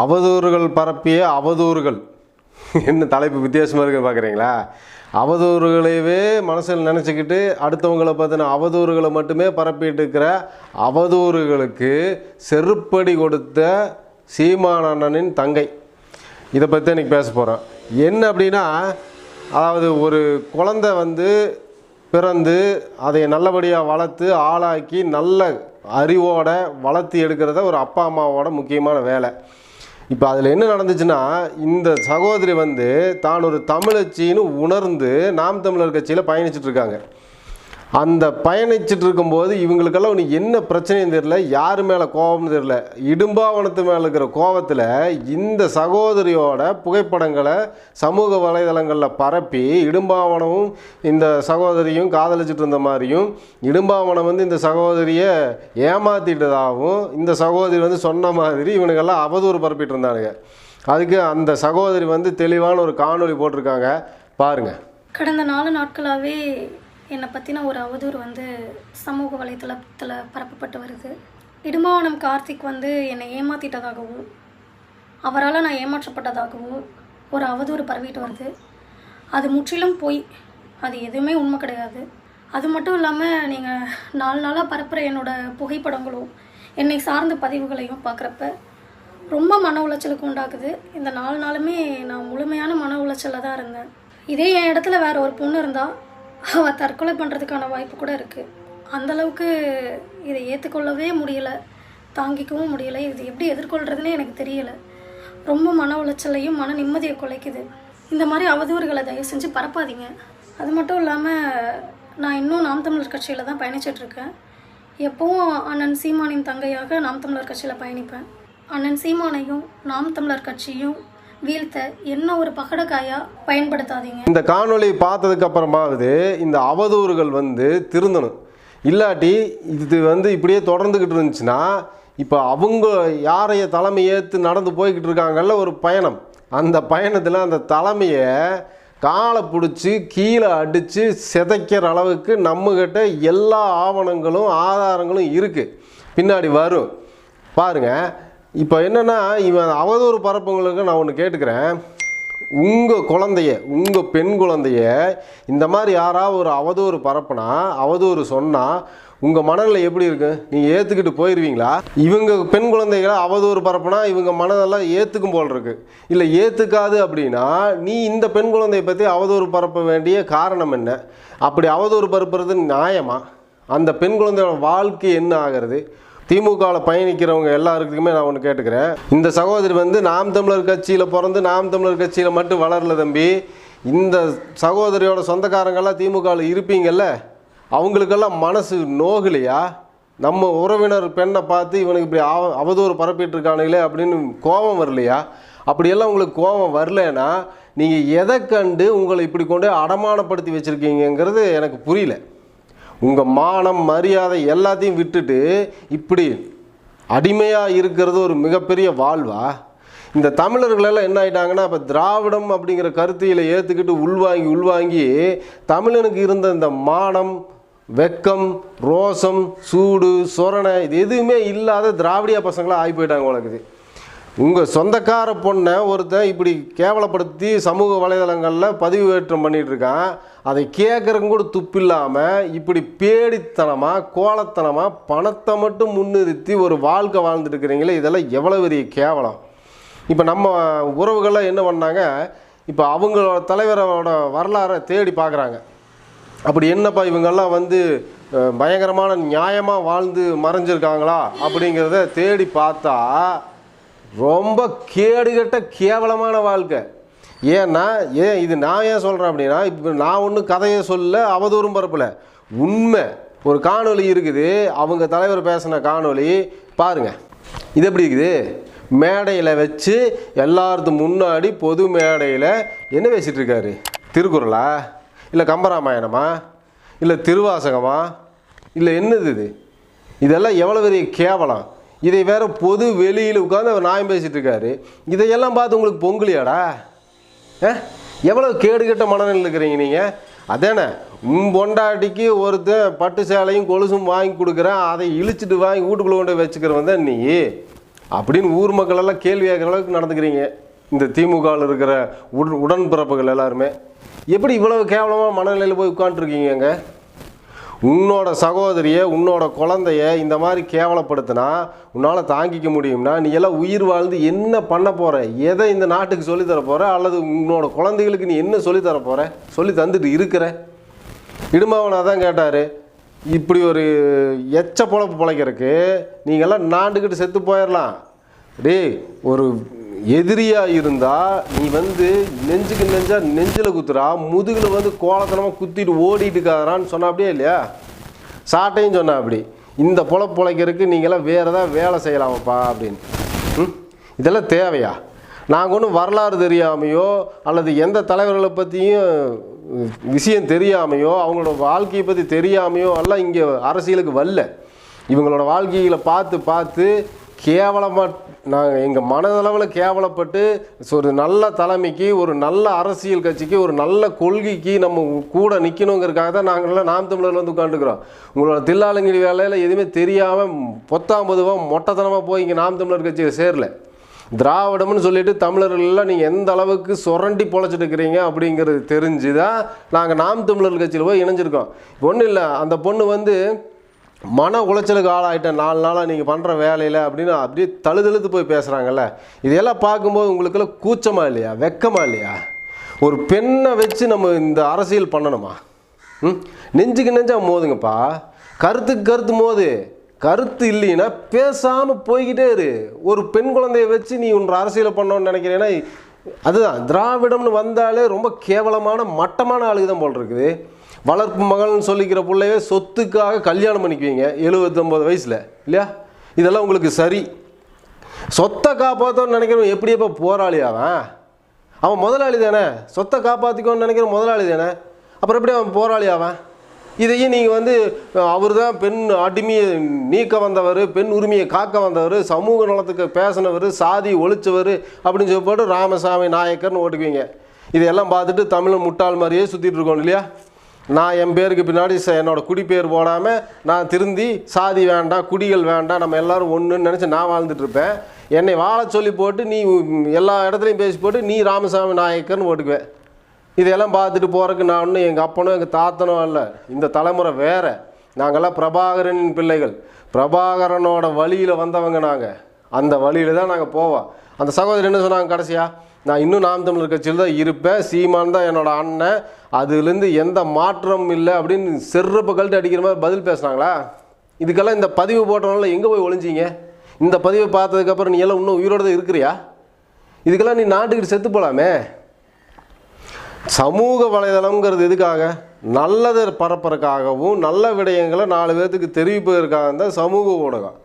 அவதூறுகள் பரப்பிய அவதூறுகள். என்ன தலைப்பு வித்தியாசமாக இருக்குன்னு பார்க்குறீங்களா அவதூறுகளையவே மனசில் நினச்சிக்கிட்டு அடுத்தவங்களை பார்த்தினா அவதூறுகளை மட்டுமே பரப்பிட்டு இருக்கிற அவதூறுகளுக்கு செருப்படி கொடுத்த சீமானண்ணனின் தங்கை. இதை பற்றி இன்றைக்கி பேச போகிறோம் என்ன அப்படின்னா அதாவது ஒரு குழந்தை வந்து பிறந்து அதை நல்லபடியாக வளர்த்து ஆளாக்கி நல்ல அறிவோட வளர்த்து எடுக்கிறத ஒரு அப்பா அம்மாவோட முக்கியமான வேலை. இப்போ அதில் என்ன நடந்துச்சுன்னா இந்த சகோதரி வந்து தான் ஒரு தமிழச்சின்னு உணர்ந்து நாம் தமிழர் கட்சியில் பயணிச்சுட்டு இருக்காங்க. அந்த பயணிச்சுட்டு இருக்கும்போது இவங்களுக்கெல்லாம் உனக்கு என்ன பிரச்சனையும் தெரில யார் மேலே கோபம்னு தெரில இடும்பாவனத்து மேலே இருக்கிற கோபத்தில் இந்த சகோதரியோட புகைப்படங்களை சமூக வலைதளங்களில் பரப்பி இடும்பாவனமும் இந்த சகோதரியும் காதலிச்சுட்டு இருந்த மாதிரியும் இடும்பாவனம் வந்து இந்த சகோதரியை ஏமாத்திட்டதாகவும் இந்த சகோதரி வந்து சொன்ன மாதிரி இவனுக்கெல்லாம் அவதூறு பரப்பிட்டு இருந்தானுங்க அதுக்கு அந்த சகோதரி வந்து தெளிவான ஒரு காணொளி போட்டிருக்காங்க. பாருங்கள் கடந்த நாலு நாட்களாகவே என்னை பற்றின ஒரு அவதூறு வந்து சமூக வலைத்தளத்தில் பரப்பப்பட்டு வருது. இடுமாவனம் கார்த்திக் வந்து என்னை ஏமாற்றிட்டதாகவும் அவரால் நான் ஏமாற்றப்பட்டதாகவும் ஒரு அவதூறு பரவிட்டு வருது. அது முற்றிலும் பொய். அது எதுவுமே உண்மை கிடையாது. அது மட்டும் இல்லாமல் நீங்கள் நாலு நாளாக பரப்புகிற என்னோட புகைப்படங்களும் என்னை சார்ந்த பதிவுகளையும் பார்க்குறப்ப ரொம்ப மன உளைச்சலுக்கு உண்டாக்குது. இந்த நாலு நாளுமே நான் முழுமையான மன உளைச்சலில் தான் இருந்தேன். இதே என் இடத்துல வேறு ஒரு பொண்ணு இருந்தால் அவள் தற்கொலை பண்ணுறதுக்கான வாய்ப்பு கூட இருக்குது அந்தளவுக்கு இதை ஏற்றுக்கொள்ளவே முடியல. தாங்கிக்கவும் முடியலை. இது எப்படி எதிர்கொள்கிறதுனே எனக்கு தெரியலை. ரொம்ப மன உளைச்சலையும் மன நிம்மதியை குலைக்குது. இந்த மாதிரி அவதூறுகளை தயவு செஞ்சு பரப்பாதீங்க. அது மட்டும் இல்லாமல் நான் இன்னும் நாம் தமிழர் கட்சியில் தான் பயணிச்சிட்ருக்கேன் எப்போவும் அண்ணன் சீமானின் தங்கையாக நாம் தமிழர் கட்சியில் பயணிப்பேன். அண்ணன் சீமானையும் நாம் தமிழர் கட்சியும் வீழ்த்த என்ன ஒரு பகடக்காயா பயன்படுத்தாதீங்க. இந்த காணொளி பார்த்ததுக்கு அப்புறமாவது இந்த அவதூறுகள் வந்து திருந்தணும். இல்லாட்டி இது வந்து இப்படியே தொடர்ந்துக்கிட்டு இருந்துச்சுன்னா இப்போ அவங்க யாரைய தலைமை ஏற்று நடந்து போய்கிட்டு இருக்காங்கல்ல ஒரு பயணம். அந்த பயணத்தில் அந்த தலைமையை காலை பிடிச்சி கீழே அடித்து சிதைக்கிற அளவுக்கு நம்மக்கிட்ட எல்லா ஆவணங்களும் ஆதாரங்களும் இருக்குது பின்னாடி வரும். பாருங்க இப்போ என்னென்னா இவன் அவதூறு பரப்புங்களுக்கு நான் ஒன்று கேட்டுக்கிறேன். உங்கள் குழந்தைய உங்கள் பெண் குழந்தைய இந்த மாதிரி யாராவது ஒரு அவதூறு பரப்புனா அவதூறு சொன்னால் உங்கள் மனநிலை எப்படி இருக்கு? நீங்கள் ஏற்றுக்கிட்டு போயிடுவீங்களா இவங்க பெண் குழந்தைகளை அவதூறு பரப்புனா இவங்க மனதெல்லாம் ஏற்றுக்கும் போல் இருக்கு. இல்லை ஏற்றுக்காது அப்படின்னா நீ இந்த பெண் குழந்தையை பற்றி அவதூறு பரப்ப வேண்டிய காரணம் என்ன? அப்படி அவதூறு பரப்புறது நியாயமா? அந்த பெண் குழந்தையோட வாழ்க்கை என்ன ஆகிறது? திமுகவில் பயணிக்கிறவங்க எல்லாருக்குமே நான் ஒன்று கேட்டுக்கிறேன். இந்த சகோதரி வந்து நாம் தமிழர் கட்சியில் பிறந்து நாம் தமிழர் கட்சியில் மட்டும் வளரல தம்பி. இந்த சகோதரியோட சொந்தக்காரங்கெல்லாம் திமுகவில் இருப்பீங்கல்ல? அவங்களுக்கெல்லாம் மனசு நோகலையா? நம்ம உறவினர் பெண்ணை பார்த்து இவனுக்கு இப்படி அவ அவதூறு பரப்பிட்டு இருக்கானுங்களே அப்படின்னு கோபம் வரலையா? அப்படியெல்லாம் உங்களுக்கு கோபம் வரலன்னா நீங்கள் எதை கண்டு உங்களை இப்படி கொண்டு அடமானப்படுத்தி வச்சுருக்கீங்கங்கிறது எனக்கு புரியல. உங்கள் மானம் மரியாதை எல்லாத்தையும் விட்டுட்டு இப்படி அடிமையாக இருக்கிறது ஒரு மிகப்பெரிய வாழ்வா? இந்த தமிழர்களெல்லாம் என்ன ஆயிட்டாங்கன்னா இப்போ திராவிடம் அப்படிங்கிற கருத்தியில் ஏற்றுக்கிட்டு உள்வாங்கி உள்வாங்கி தமிழனுக்கு இருந்த இந்த மானம் வெக்கம் ரோசம் சூடு சொரணை இது எதுவுமே இல்லாத திராவிடிய பசங்களாக ஆகி போயிட்டாங்க உனக்குது உங்கள் சொந்தக்கார பொண்ணை ஒருத்தன் இப்படி கேவலப்படுத்தி சமூக வலைதளங்களில் பதிவு ஏற்றம் பண்ணிகிட்ருக்கான் அதை கேட்குறங்க கூட துப்பில்லாமல் இப்படி பேடித்தனமாக கோலத்தனமாக பணத்தை மட்டும் முன்னிறுத்தி ஒரு வாழ்க்கை வாழ்ந்துட்டுருக்கிறீங்களே இதெல்லாம் எவ்வளோ பெரிய கேவலம். இப்போ நம்ம உறவுகள்லாம் என்ன பண்ணாங்க? இப்போ அவங்களோட தலைவரோட வரலாறை தேடி பார்க்குறாங்க அப்படி என்னப்பா இவங்கெல்லாம் வந்து பயங்கரமான நியாயமாக வாழ்ந்து மறைஞ்சிருக்காங்களா அப்படிங்கிறத தேடி பார்த்தா ரொம்ப கேடுகட்ட கேவலமான வாழ்க்கை. ஏன்னா ஏன் இது நான் ஏன் சொல்கிறேன் அப்படின்னா இப்போ நான் ஒன்றும் கதையை சொல்ல அவதூறும் பரப்பல. உண்மை. ஒரு காணொலி இருக்குது. அவங்க தலைவர் பேசின காணொலி பாருங்க. இது எப்படி இருக்குது? மேடையில் வச்சு எல்லாருக்கு முன்னாடி பொது மேடையில் என்ன பேசிகிட்டு இருக்காரு? திருக்குறளா? இல்லை கம்பராமாயணமா? இல்லை திருவாசகமா? இல்லை என்னது இது? இதெல்லாம் எவ்வளோ பெரிய கேவலம். இதை வேற பொது வெளியில் உட்காந்து அவர் நியாயம் பேசிட்டு இருக்காரு. இதையெல்லாம் பார்த்து உங்களுக்கு பொங்கலியாடா? ஆ? எவ்வளோ கேடுகெட்ட மனநிலையில் இருக்கிறீங்க நீங்கள் அதானே உன் பொண்டாட்டிக்கு ஒருத்தன் பட்டு சேலையும் கொலுசும் வாங்கி கொடுக்குறேன் அதை இழிச்சிட்டு வாங்கி வீட்டுக்குள்ளே கொண்டு வச்சுக்கிறவன் தான் நீ. அப்படின்னு ஊர் மக்கள் எல்லாம் கேள்வி கேட்குற அளவுக்கு நடந்துக்கிறீங்க. இந்த திமுகவில் இருக்கிற உடன் உடன்பிறப்புகள் எல்லாருமே. எப்படி இவ்வளவு கேவலமாக மனநிலையில் போய் உட்காந்துருக்கீங்க உன்னோட சகோதரியை உன்னோட குழந்தைய இந்த மாதிரி கேவலப்படுத்தினா உன்னால் தாங்கிக்க முடியும்னா நீ எல்லாம் உயிர் வாழ்ந்து என்ன பண்ண போகிற எதை இந்த நாட்டுக்கு சொல்லித்தர போகிற அல்லது உன்னோட குழந்தைகளுக்கு நீ என்ன சொல்லித் தர சொல்லி தந்துட்டு இருக்கிற? இடுமாவனா தான் கேட்டார். இப்படி ஒரு எச்ச பொழப்பு பிழைக்கிறதுக்கு நீங்கள்லாம் நாண்டுக்கிட்டு செத்து போயிடலாம் டேய் ஒரு எதிரியாக இருந்தால் நீ வந்து நெஞ்சுக்கு நெஞ்சா நெஞ்சில் குத்துறா முதுகில் வந்து கோலத்தனமாக குத்திட்டு ஓடிட்டு இருக்காதான்னு சொன்னா அப்படியே இல்லையா? சாட்டையும் சொன்னா அப்படி. இந்த பொழ பிழைக்கிறதுக்கு நீங்களாம் வேறு ஏதாவது வேலை செய்யலாமப்பா அப்படின்னு. ம்? இதெல்லாம் தேவையா? நாங்கள் ஒன்றும் வரலாறு தெரியாமையோ அல்லது எந்த தலைவர்களை பற்றியும் விஷயம் தெரியாமையோ அவங்களோட வாழ்க்கையை பற்றி தெரியாமையோ எல்லாம் இங்கே அரசியலுக்கு வரல. இவங்களோட வாழ்க்கையில் பார்த்து பார்த்து கேவலமாக நாங்கள் எங்கள் மனதளவில் கேவலப்பட்டு ஒரு நல்ல தலைமைக்கு ஒரு நல்ல அரசியல் கட்சிக்கு ஒரு நல்ல கொள்கைக்கு நம்ம கூட நிற்கணுங்கிறதுக்காக தான் நாங்கள்லாம் நாம் தமிழர் வந்து உட்காந்துக்கிறோம் உங்களோட தில்லாலங்கிரி வேலையில் எதுவுமே தெரியாமல் பொத்தாம் பொதுவாக மொட்டைத்தனமாக போய் இங்கே நாம் தமிழர் கட்சியில் சேரல. திராவிடம்னு சொல்லிட்டு தமிழர்கள்லாம் நீங்கள் எந்த அளவுக்கு சுரண்டி பொழைச்சிட்டு இருக்கிறீங்க அப்படிங்கிறது தெரிஞ்சு தான் நாங்கள் நாம் தமிழர் கட்சியில் போய் இணைஞ்சிருக்கோம். ஒன்றும் இல்லை அந்த பொண்ணு வந்து மன உளைச்சலுக்கு ஆளாயிட்டேன் நாலு நாளாக நீங்கள் பண்ணுற வேலையில் அப்படின்னு அப்படியே தழுதழுத்து போய் பேசுகிறாங்கல்ல இதையெல்லாம் பார்க்கும்போது உங்களுக்கெல்லாம் கூச்சமாக இல்லையா? வெக்கமாக இல்லையா? ஒரு பெண்ணை வச்சு நம்ம இந்த அரசியல் பண்ணணுமா? ம்? நெஞ்சுக்கு நெஞ்சா மோதுங்கப்பா. கருத்துக்கு கருத்து மோது. கருத்து இல்லைன்னா பேசாமல் போய்கிட்டே இரு. ஒரு பெண் குழந்தைய வச்சு நீ ஒன்று அரசியலை பண்ணோன்னு நினைக்கிறேன்னா அதுதான். திராவிடம்னு வந்தாலே ரொம்ப கேவலமான மட்டமான ஆளுக்கு தான் போல் இருக்குது. வளர்ப்பு மகள்னு சொல்லிக்கிற பிள்ளைய சொத்துக்காக கல்யாணம் பண்ணிக்குவீங்க எழுபத்தொம்பது வயசில் இல்லையா? இதெல்லாம் உங்களுக்கு சரி. சொத்தை காப்பாற்றணும்னு நினைக்கிறவன் எப்படி எப்போ போராளி அவன். அவன் முதலாளி தானே. சொத்தை காப்பாற்றிக்கணும்னு நினைக்கிற முதலாளி தானே. அப்புறம் எப்படி அவன் போராளி அவன்? இதையும் நீங்கள் வந்து அவர் தான் பெண் அடிமையை நீக்க வந்தவர் பெண் உரிமையை காக்க வந்தவர் சமூக நலத்துக்கு பேசினவர் சாதி ஒழிச்சவர் அப்படின்னு சொல்லி போட்டு ராமசாமி நாயக்கர்னு ஓட்டுக்குவீங்க இதையெல்லாம் பார்த்துட்டு தமிழ் முட்டாள் மாதிரியே சுற்றிட்டு இருக்கோம் இல்லையா? நான் என் பேருக்கு பின்னாடி ச- என்னோட போடாமல் நான் திருந்தி சாதி வேண்டாம் குடிகள் வேண்டாம் நம்ம எல்லாரும் ஒன்றுன்னு நினச்சி நான் வாழ்ந்துட்டுருப்பேன். என்னை வாழ சொல்லி போட்டு நீ எல்லா இடத்துலையும் பேசி போட்டு நீ ராமசாமி நாயக்கர்னு ஓட்டுக்குவேன் இதெல்லாம் பார்த்துட்டு போகிறதுக்கு நான் ஒன்றும் எங்கள் அப்பனும் எங்கள் தாத்தனும் இல்லை இந்த தலைமுறை வேற. நாங்கள்லாம் பிரபாகரனின் பிள்ளைகள். பிரபாகரனோட வழியில் வந்தவங்க நாங்கள் அந்த வழியில் தான் நாங்கள் போவோம். அந்த சகோதரி என்ன சொன்னாங்க கடைசியாக நான் இன்னும் நாம் தமிழர் கட்சியில் தான் இருப்பேன். சீமான் தான் என்னோடய அண்ணன். அதுலேருந்து எந்த மாற்றமும் இல்லை அப்படின்னு செருப்பு கழட்டி அடிக்கிற மாதிரி பதில் பேசுனாங்களா? இதுக்கெல்லாம் இந்த பதிவு போட்டவனால எங்கே போய் ஒழிஞ்சிங்க இந்த பதிவை பார்த்ததுக்கப்புறம் நீ எல்லாம் இன்னும் உயிரோடு தான் இருக்கிறியா? இதுக்கெல்லாம் நீ நாட்டுக்கிட்டு செத்து போகலாமே சமூக வலைதளம்ங்கிறது எதுக்காக? நல்லதை பரப்புறதுக்காகவும் நல்ல விடயங்களை நாலு பேர்த்துக்கு தெரிவிப்பதற்காக தான் சமூக ஊடகம்.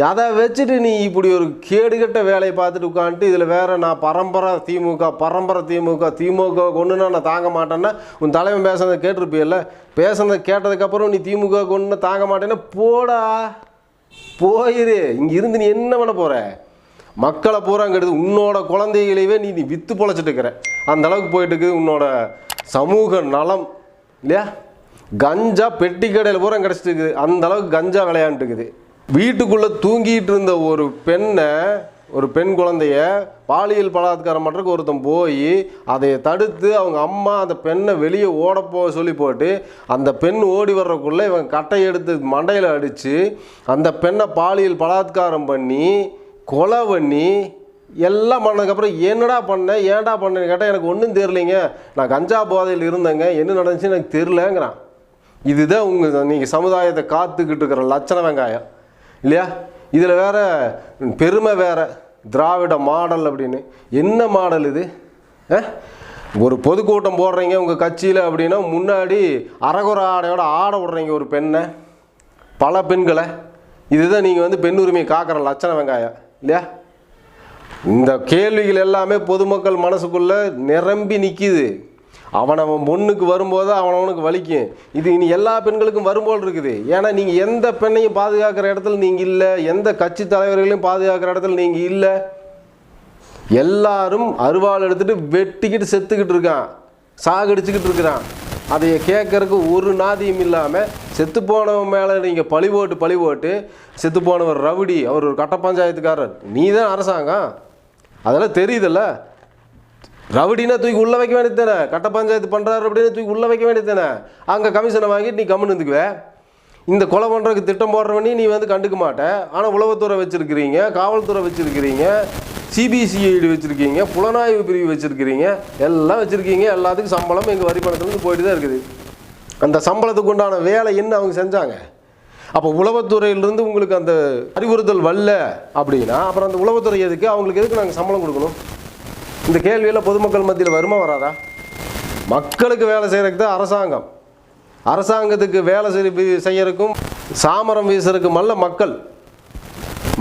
அதை வச்சுட்டு நீ இப்படி ஒரு கேடுகட்ட வேலையை பார்த்துட்டு உட்காந்துட்டு இதில் வேற நான் பரம்பரை திமுக பரம்பரை திமுக திமுக கொண்டுனா நான் தாங்க மாட்டேன்னா உன் தலைவன் பேசுனதை கேட்டிருப்பியல்ல பேசுனதை கேட்டதுக்கப்புறம் நீ திமுக கொண்டு தாங்க மாட்டேன்னா போடா. போயிரு. இங்கே இருந்து நீ என்ன பண்ண போகிற மக்களை பூரா கெடுது உன்னோட குழந்தைகளையே நீ நீ வித்து பொழைச்சிட்டு இருக்கிற. அந்த அளவுக்கு போயிட்டு இருக்குது உன்னோட சமூக நலம். இல்லையா? கஞ்சா பெட்டி கடையில் பூரா கிடச்சிட்டு இருக்குது. அந்த அளவுக்கு கஞ்சா விளையாண்டுட்டு இருக்குது. வீட்டுக்குள்ளே தூங்கிட்டு இருந்த ஒரு பெண்ணை ஒரு பெண் குழந்தைய பாலியல் பலாத்காரம் பண்ணுறக்கு ஒருத்தன் போய் அதை தடுத்து அவங்க அம்மா அந்த பெண்ணை வெளியே ஓட போக சொல்லி போட்டு அந்த பெண் ஓடி வர்றதுக்குள்ளே இவன் கட்டை எடுத்து மண்டையில் அடித்து அந்த பெண்ணை பாலியல் பலாத்காரம் பண்ணி கொலை பண்ணி எல்லாம் பண்ணதுக்கப்புறம் என்னடா பண்ணேன் ஏன்டா பண்ணேன்னு கேட்டால் எனக்கு ஒன்றும் தெரிலிங்க நான் கஞ்சா போதையில் இருந்தேங்க. என்ன நடந்துச்சு எனக்கு தெரிலங்கிறான் இதுதான் உங்கள் நீங்கள் சமுதாயத்தை காத்துக்கிட்டு இருக்கிற லட்சண வெங்காயம். இல்லையா? இதில் வேற பெருமை வேறு. திராவிட மாடல் அப்படின்னு. என்ன மாடல் இது? ஒரு பொதுக்கூட்டம் போடுறீங்க உங்கள் கட்சியில் அப்படின்னா முன்னாடி அரகுர ஆடையோட ஆட விடுறீங்க ஒரு பெண்ணை. பல பெண்களை. இதுதான் நீங்கள் வந்து பெண் உரிமையை காக்கிற லட்சண வெங்காயம். இல்லையா? இந்த கேள்விகள் எல்லாமே பொதுமக்கள் மனசுக்குள்ளே நிரம்பி நிற்கிது அவனவன் பொண்ணுக்கு வரும்போது அவனவனுக்கு வலிக்கும். இது இனி எல்லா பெண்களுக்கும் வரும்போல் இருக்குது. ஏன்னா நீங்கள் எந்த பெண்ணையும் பாதுகாக்கிற இடத்துல நீங்கள் இல்லை எந்த கட்சி தலைவர்களையும் பாதுகாக்கிற இடத்துல நீங்கள் இல்லை. எல்லாரும் அருவாள் எடுத்துகிட்டு வெட்டிக்கிட்டு செத்துக்கிட்டு இருக்கான். சாகடிச்சுக்கிட்டு இருக்கிறான். அதைய கேட்கறக்கு ஒரு நாதியும் இல்லாமல் செத்து போனவன் மேலே நீங்கள் பழி போட்டு பழி போட்டு செத்து போனவர் ரவுடி அவர் ஒரு கட்ட பஞ்சாயத்துக்காரர். நீ தான் அரசாங்கம். அதெல்லாம் தெரியுதுல்ல. ரவுடினா தூக்கி உள்ள வைக்க வேண்டியது தானே? கட்ட பஞ்சாயத்து பண்ணுறாரு அப்படின்னு தூக்கி உள்ள வைக்க வேண்டியது தானே? அங்கே கமிஷனை வாங்கிட்டு நீ கம்முன்னு இருந்துக்குவே. இந்த கொலை பண்ணுறதுக்கு திட்டம் போடுறவனே நீ வந்து கண்டுக்க மாட்டேன் ஆனால் உளவுத்துறை வச்சுருக்கிறீங்க காவல்துறை வச்சுருக்கிறீங்க சிபிசிஐடி வச்சுருக்கீங்க புலனாய்வு பிரிவு வச்சுருக்கிறீங்க எல்லாம் வச்சுருக்கீங்க. எல்லாத்துக்கும் சம்பளம் எங்கள் வரி பணத்துலேருந்து போயிட்டு தான் இருக்குது. அந்த சம்பளத்துக்கு உண்டான வேலை என்ன அவங்க செஞ்சாங்க? அப்போ உளவுத்துறையிலிருந்து உங்களுக்கு அந்த அறிவுறுத்தல் வரல அப்படின்னா அப்புறம் அந்த உளவுத்துறை எதுக்கு? அவங்களுக்கு எதுக்கு நாங்கள் சம்பளம் கொடுக்கணும்? இந்த கேள்வியெல்லாம் பொதுமக்கள் மத்தியில் வருமா வராதா? மக்களுக்கு வேலை செய்கிறதுக்கு தான் அரசாங்கம். அரசாங்கத்துக்கு வேலை செய் செய்யறதுக்கும் சாமரம் வீசுறதுக்கும் அல்ல மக்கள்.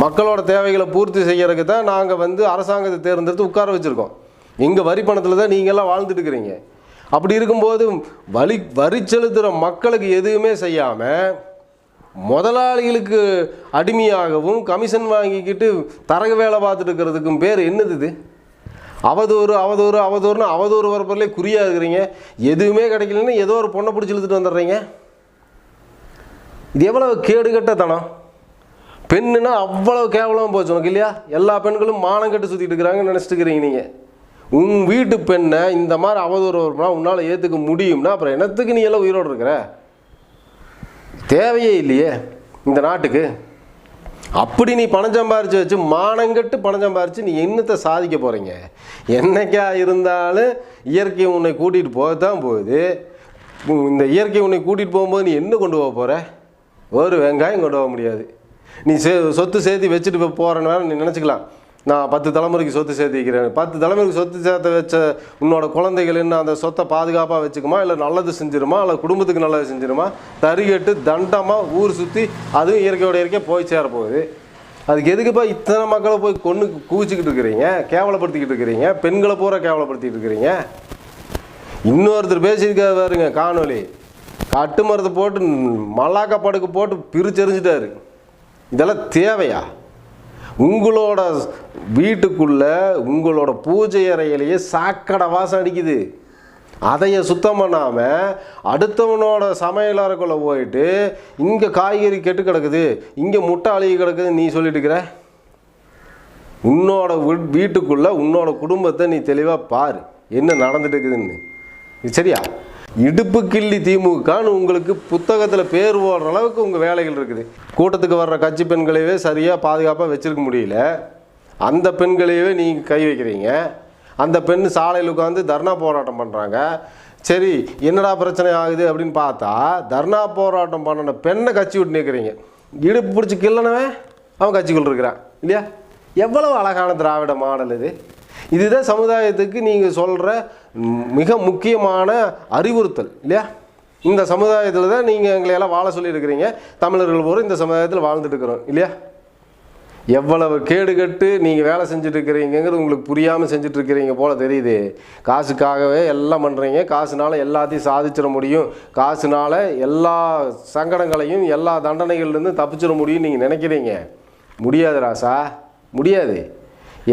மக்களோட தேவைகளை பூர்த்தி செய்யறதுக்கு தான் நாங்கள் வந்து அரசாங்கத்தை தேர்ந்தெடுத்து உட்கார வச்சுருக்கோம். எங்கள் வரி பணத்தில் தான் நீங்கள்லாம் வாழ்ந்துட்டு இருக்கிறீங்க. அப்படி இருக்கும்போது வரி வரி செலுத்துகிற மக்களுக்கு எதுவுமே செய்யாமல் முதலாளிகளுக்கு அடிமையாகவும் கமிஷன் வாங்கிக்கிட்டு தரக வேலை பார்த்துட்டு இருக்கிறதுக்கும் பேர் என்னது இது? அவதூறு அவதூறு அவதூறுனு அவதூறு வரப்பொருளே குறியாக இருக்கிறீங்க. எதுவுமே கிடைக்கலன்னு ஏதோ ஒரு பொண்ணை பிடிச்சி இழுத்துட்டு வந்துடுறீங்க. இது எவ்வளோ கேடுகட்ட தனம்? பெண்ணுனா அவ்வளோ கேவலமாக போச்சு உனக்கு இல்லையா? எல்லா பெண்களும் மானம் கட்டு சுற்றிட்டு இருக்கிறாங்கன்னு நினச்சிட்டு இருக்கிறீங்க நீங்கள் உன் வீட்டு பெண்ணை இந்த மாதிரி அவதூறு வரப்போனா உன்னால் ஏற்றுக்க முடியும்னா அப்புறம் என்னத்துக்கு நீ எல்லாம் உயிரோடு இருக்கிற? தேவையே இல்லையே இந்த நாட்டுக்கு. அப்படி நீ பணம் சம்பாரிச்சு வச்சு மானங்கட்டு பணம் சம்பாரிச்சு நீ என்னத்தை சாதிக்க போகிறீங்க என்னைக்கா இருந்தாலும் இயற்கை உன்னை கூட்டிகிட்டு போக தான் போகுது இந்த இயற்கை உன்னை கூட்டிகிட்டு போகும்போது நீ என்ன கொண்டு போக போகிற ஒரு வெங்காயம் கொண்டு போக முடியாது. நீ சே சொத்து சேர்த்து வச்சுட்டு போகிறனால நீ நினச்சிக்கலாம். நான் பத்து தலைமுறைக்கு சொத்து சேர்த்து வைக்கிறேன் பத்து தலைமுறைக்கு சொத்து சேர்த்து வச்ச உன்னோட குழந்தைகள் என்ன அந்த சொத்தை பாதுகாப்பாக வச்சுக்குமா? இல்லை நல்லது செஞ்சிருமா? இல்லை குடும்பத்துக்கு நல்லது செஞ்சிருமா? தறிகட்டு தண்டமாக ஊர் சுற்றி அதுவும் இயற்கையோட இயற்கையாக போய் சேர போகுது. அதுக்கு எதுக்குப்பா இத்தனை மக்களை போய் கொன்று குவிச்சிக்கிட்டு இருக்கிறீங்க? கேவலப்படுத்திக்கிட்டு இருக்கிறீங்க? பெண்களை பூரா கேவலப்படுத்திக்கிட்டு இருக்கிறீங்க? இன்னொருத்தர் பேசியிருக்காரு பாருங்க காணொளி. கட்டு மரத்தை போட்டு மல்லாக்கா படுக்கு போட்டு பிரிச்செறிஞ்சிட்டாரு. இதெல்லாம் தேவையா? உங்களோட வீட்டுக்குள்ளே உங்களோட பூஜை அறையிலேயே சாக்கடை வாசம் அடிக்குது. அதைய சுத்தம் பண்ணாமல் அடுத்தவனோட சமையலறைக்குள்ளே போயிட்டு இங்கே காய்கறி கெட்டு கிடக்குது இங்கே முட்டை அழுகி கிடக்குது நீ சொல்லிட்டு இருக்கிற? உன்னோட வீட்டுக்குள்ளே உன்னோட குடும்பத்தை நீ தெளிவாக பார் என்ன நடந்துட்டு இருக்குதுன்னு. சரியா? இடுப்பு கிள்ளி திமுகன்னு உங்களுக்கு புத்தகத்தில் பேர் ஓடுற அளவுக்கு உங்கள் வேலைகள் இருக்குது. கூட்டத்துக்கு வர்ற கட்சி பெண்களையே சரியாக பாதுகாப்பாக வச்சிருக்க முடியல. அந்த பெண்களையவே நீங்கள் கை வைக்கிறீங்க. அந்த பெண் சாலையில் உட்காந்து தர்ணா போராட்டம் பண்ணுறாங்க சரி என்னடா பிரச்சனை ஆகுது அப்படின்னு பார்த்தா தர்ணா போராட்டம் பண்ணின பெண்ணை கட்சி விட்டு நிற்கிறீங்க இடுப்பு பிடிச்சி கிள்ளனவன் அவன் கட்சிக்குள் இருக்கிறான். இல்லையா? எவ்வளவு அழகான திராவிட மாடல் இது. இதுதான் சமுதாயத்துக்கு நீங்கள் சொல்கிற மிக முக்கியமான அறிவுறுத்தல் இல்லையா? இந்த சமுதாயத்தில் தான் நீங்கள் எங்களை எல்லாம் வாழ சொல்லியிருக்கிறீங்க. தமிழர்கள் பூரா இந்த சமுதாயத்தில் வாழ்ந்துட்டு இருக்கிறோம் இல்லையா? எவ்வளவு கேடு கட்டு நீங்கள் வேலை செஞ்சுட்டு இருக்கிறீங்கிறது உங்களுக்கு புரியாமல் செஞ்சுட்டு இருக்கிறீங்க தெரியுது. காசுக்காகவே எல்லாம் பண்ணுறீங்க காசுனால எல்லாத்தையும் சாதிச்சிட முடியும். காசுனால எல்லா சங்கடங்களையும் எல்லா தண்டனைகள்லேருந்து தப்பிச்சிட முடியும்னு நீங்கள் நினைக்கிறீங்க. முடியாது ராசா முடியாது.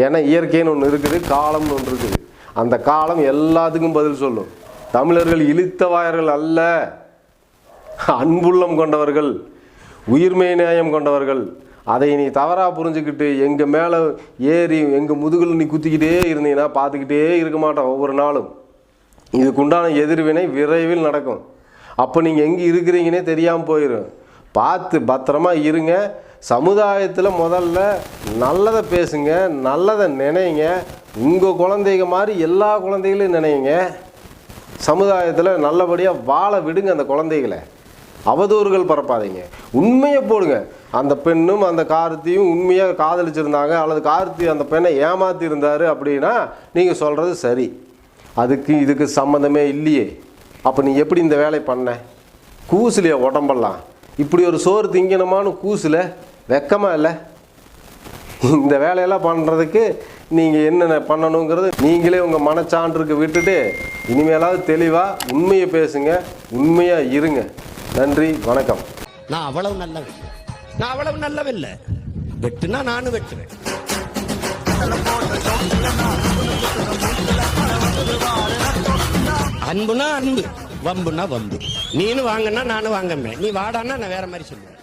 ஏன்னா இயற்கைன்னு ஒன்று இருக்குது காலம்னு ஒன்று இருக்குது. அந்த காலம் எல்லாத்துக்கும் பதில் சொல்லும். தமிழர்கள் இழுத்தவாயர்கள் அல்ல. அன்புள்ளம் கொண்டவர்கள் உயிர்மை நியாயம் கொண்டவர்கள். அதை நீ தவறாக புரிஞ்சுக்கிட்டு எங்கள் மேலே ஏறி எங்கள் முதுகில் நீ குத்திக்கிட்டே இருந்தீங்கன்னா பார்த்துக்கிட்டே இருக்க மாட்டோம் ஒவ்வொரு நாளும். இதுக்குண்டான எதிர்வினை விரைவில் நடக்கும். அப்போ நீங்கள் எங்கே இருக்கிறீங்கன்னே தெரியாமல் போயிடும் பார்த்து பத்திரமா இருங்க. சமுதாயத்தில் முதல்ல நல்லதை பேசுங்க நல்லதை நினைங்க. உங்கள் குழந்தைங்க மாதிரி எல்லா குழந்தைகளையும் நினைங்க. சமுதாயத்தில் நல்லபடியாக வாழ விடுங்க அந்த குழந்தைகளை. அவதூறுகள் பரப்பாதீங்க. உண்மையை போடுங்க. அந்த பெண்ணும் அந்த கார்த்தியும் உண்மையாக காதலிச்சிருந்தாங்க அல்லது கார்த்தி அந்த பெண்ணை ஏமாத்தி இருந்தார் அப்படின்னா நீங்கள் சொல்கிறது சரி. அதுக்கு இதுக்கு சம்மந்தமே இல்லையே. அப்போ நீ எப்படி இந்த வேலை பண்ண? கூசுலையே உடம்பெல்லாம்? இப்படி ஒரு சோறு திங்கணுமான்னு கூசுல? வெக்கமாக இல்லை. இந்த வேலையெல்லாம் பண்ணுறதுக்கு நீங்கள் என்னென்ன பண்ணணுங்கிறது நீங்களே உங்கள் மனச்சான்றுக்கு விட்டுட்டு இனிமேலாவது தெளிவாக உண்மையை பேசுங்க உண்மையாக இருங்க. நன்றி வணக்கம். நான் அவ்வளவு நல்லவன். நான் அவ்வளவு நல்லவில்லை வெட்டுனா நானும் வெட்டுவேன். அன்புனா அன்பு வம்புனா வம்பு. நீனு வாங்கன்னா நானும் வாங்கமே நீ வாடான்னா நான் வேற மாதிரி சொல்லுவேன்.